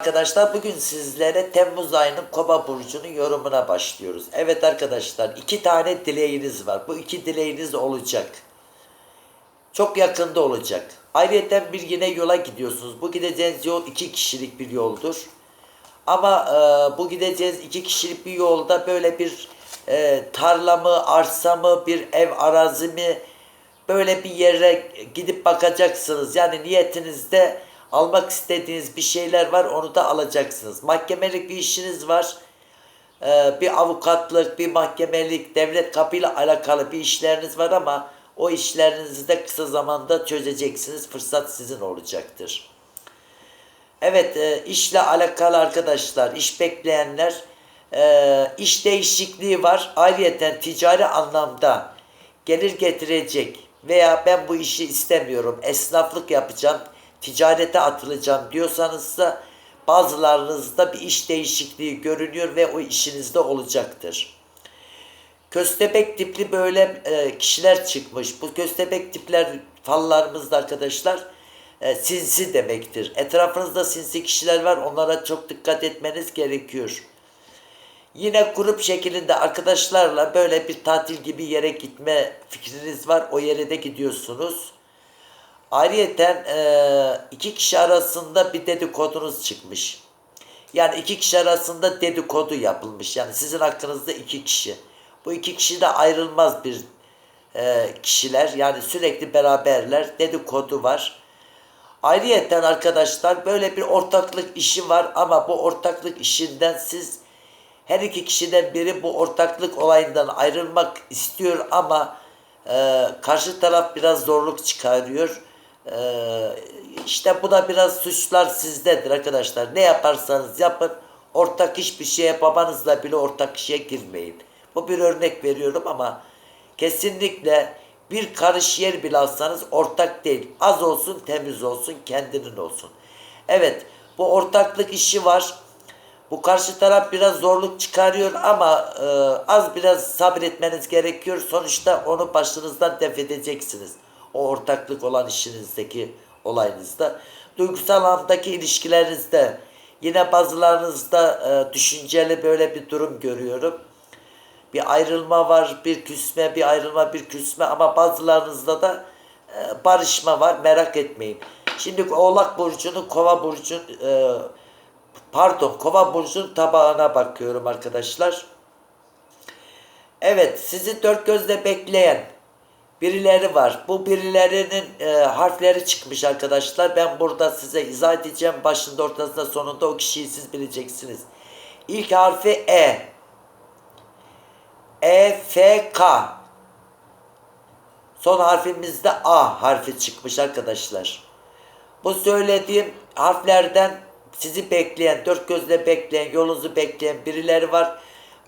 Arkadaşlar bugün sizlere Temmuz ayının Kova burcunun yorumuna başlıyoruz. Evet arkadaşlar iki tane dileğiniz var. Bu iki dileğiniz olacak. Çok yakında olacak. Ayrıca bir yine yola gidiyorsunuz. Bu gideceğiniz yol iki kişilik bir yoldur. Ama e, bu gideceğiniz iki kişilik bir yolda böyle bir e, tarla mı, arsa mı, bir ev arazi mi böyle bir yere gidip bakacaksınız. Yani niyetinizde almak istediğiniz bir şeyler var onu da alacaksınız. Mahkemelik bir işiniz var. Ee, bir avukatlık, bir mahkemelik, devlet kapıyla alakalı bir işleriniz var ama o işlerinizi de kısa zamanda çözeceksiniz. Fırsat sizin olacaktır. Evet, e, işle alakalı arkadaşlar, iş bekleyenler, e, iş değişikliği var. Ayrıyeten ticari anlamda gelir getirecek veya ben bu işi istemiyorum, esnaflık yapacağım, ticarete atılacağım diyorsanız da bazılarınızda bir iş değişikliği görünüyor ve o işinizde olacaktır. Köstebek tipli böyle e, kişiler çıkmış. Bu köstebek tipler fallarımızda arkadaşlar e, sinsi demektir. Etrafınızda sinsi kişiler var. Onlara çok dikkat etmeniz gerekiyor. Yine grup şeklinde arkadaşlarla böyle bir tatil gibi yere gitme fikriniz var. O yere de gidiyorsunuz. Ayrıyeten e, iki kişi arasında bir dedikodunuz çıkmış. Yani iki kişi arasında dedikodu yapılmış. Yani sizin hakkınızda iki kişi. Bu iki kişi de ayrılmaz bir e, kişiler. Yani sürekli beraberler. Dedikodu var. Ayrıyeten arkadaşlar böyle bir ortaklık işi var ama bu ortaklık işinden siz her iki kişiden biri bu ortaklık olayından ayrılmak istiyor ama e, karşı taraf biraz zorluk çıkarıyor. E, işte bu da biraz suçlar sizdedir arkadaşlar. Ne yaparsanız yapın ortak hiçbir şeye babanızla bile ortak işe girmeyin. Bu bir örnek veriyorum ama kesinlikle bir karış yer bile alsanız ortak değil. Az olsun temiz olsun kendinin olsun. Evet bu ortaklık işi var. Bu karşı taraf biraz zorluk çıkarıyor ama e, az biraz sabretmeniz gerekiyor. Sonuçta onu başınızdan def edeceksiniz. O ortaklık olan işinizdeki olayınızda. Duygusal anlamdaki ilişkilerinizde yine bazılarınızda e, düşünceli böyle bir durum görüyorum. Bir ayrılma var, bir küsme, bir ayrılma, bir küsme ama bazılarınızda da e, barışma var. Merak etmeyin. Şimdi Oğlak Burcu'nun Kova Burcu e, pardon Kova Burcu'nun tabağına bakıyorum arkadaşlar. Evet sizi dört gözle bekleyen birileri var. Bu birilerinin e, harfleri çıkmış arkadaşlar. Ben burada size izah edeceğim. Başında ortasında sonunda o kişiyi siz bileceksiniz. İlk harfi E. E, F, K. Son harfimizde A harfi çıkmış arkadaşlar. Bu söylediğim harflerden sizi bekleyen, dört gözle bekleyen, yolunuzu bekleyen birileri var.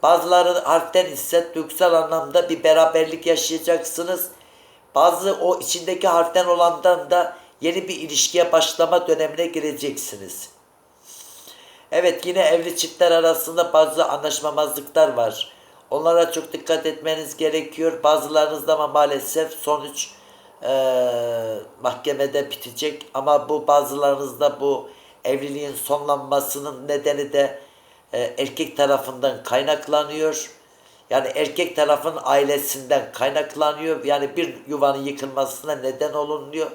Bazıları harften ise duygusal anlamda bir beraberlik yaşayacaksınız. Bazı o içindeki harften olandan da yeni bir ilişkiye başlama dönemine gireceksiniz. Evet yine evli çiftler arasında bazı anlaşmamazlıklar var. Onlara çok dikkat etmeniz gerekiyor. Bazılarınızda ama maalesef sonuç eee, mahkemede bitecek. Ama bu bazılarınızda bu evliliğin sonlanmasının nedeni de eee, erkek tarafından kaynaklanıyor. Yani erkek tarafın ailesinden kaynaklanıyor. Yani bir yuvanın yıkılmasına neden olunuyor.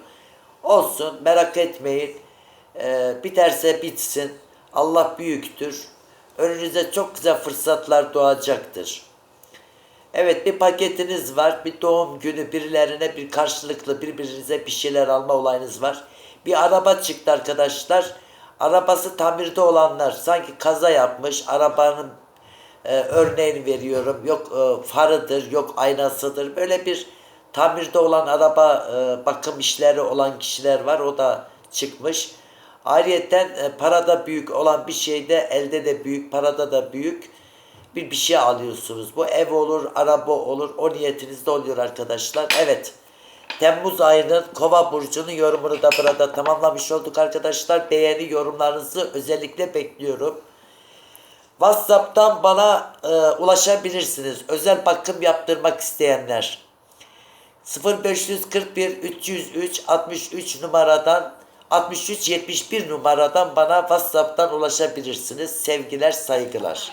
Olsun merak etmeyin. Eee, biterse bitsin. Allah büyüktür. Önünüze çok güzel fırsatlar doğacaktır. Evet bir paketiniz var. Bir doğum günü birilerine bir karşılıklı birbirinize bir şeyler alma olayınız var. Bir araba çıktı arkadaşlar. Arabası tamirde olanlar sanki kaza yapmış. Arabanın e, örneğini veriyorum. Yok e, farıdır, yok aynasıdır. Böyle bir tamirde olan araba e, bakım işleri olan kişiler var. O da çıkmış. Ayrıyeten e, parada büyük olan bir şeyde elde de büyük, parada da büyük bir bir şey alıyorsunuz. Bu ev olur, araba olur. O niyetinizde oluyor arkadaşlar. Evet. Temmuz ayının Kova burcunun yorumunu da burada tamamlamış olduk arkadaşlar. Beğeni yorumlarınızı özellikle bekliyorum. WhatsApp'tan bana e, ulaşabilirsiniz. Özel bakım yaptırmak isteyenler. 0541 303 63 numaradan 63 71 numaradan bana WhatsApp'tan ulaşabilirsiniz. Sevgiler, saygılar.